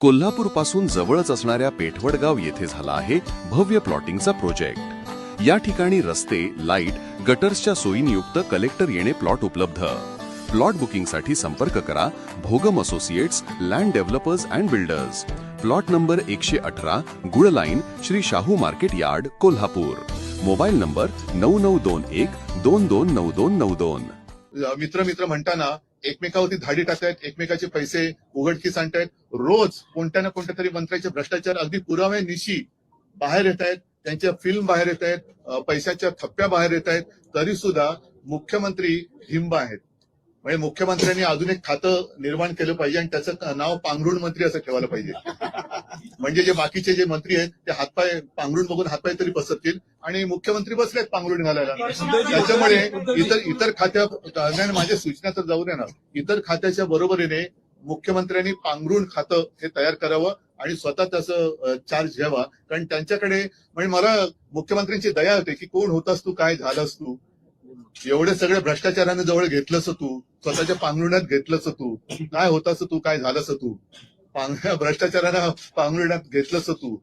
कोल्हापूरपासून जवळच असणाऱ्या पेठवडगाव येथे झाला आहे भव्य प्लॉटिंगचा प्रोजेक्ट. या ठिकाणी रस्ते लाइट गटर्सच्या सोयीनियुक्त कलेक्टर येणे प्लॉट उपलब्ध. प्लॉट बुकिंगसाठी संपर्क करा Bhogam associates land developers and builders. Plot number एकशे अठरा गुळ line Shri Shahu market yard Kolhapur. Mobile number नऊ नऊ दोन एक दोन दोन नऊ दोन नऊ दोन. मित्र मित्र म्हणताना एकमेकावरती धाडी टाकतायत एकमेकाचे पैसे उघडकीस आणतायत. रोज कोणत्या ना कोणत्या तरी मंत्र्याचे भ्रष्टाचार अगदी पुरावे निशी बाहेर येत आहेत त्यांच्या फिल्म बाहेर येत आहेत पैशाच्या थप्प्या बाहेर येत आहेत तरी सुद्धा मुख्यमंत्री हिंब आहेत. म्हणजे मुख्यमंत्र्यांनी अजून एक खातं निर्माण केलं पाहिजे आणि त्याचं नाव पांघरुण मंत्री असं ठेवायला पाहिजे. म्हणजे जे बाकीचे जे मंत्री आहेत ते हातपाय पांघरून बघून हातपाय तरी पसरतील आणि मुख्यमंत्री बसलेत पांघरून घालायला त्याच्यामुळे इतर इतर खात्या माझ्या सूचना तर जाऊ द्या ना. इतर खात्याच्या बरोबरीने मुख्यमंत्र्यांनी पांघरून खातं हे तयार करावं आणि स्वतः त्याचं चार्ज घ्यावा. कारण त्यांच्याकडे म्हणजे मला मुख्यमंत्र्यांची दया होते की कोण होतास तू काय झालास तू? एवढे सगळे भ्रष्टाचाराने जवळ घेतलंस तू. स्वतःच्या पांघरुणात घेतलंस तू. काय होतास तू काय झालंस तू? भ्रष्टाचाराला भ्रष्टाचारानं घेतलंस तू.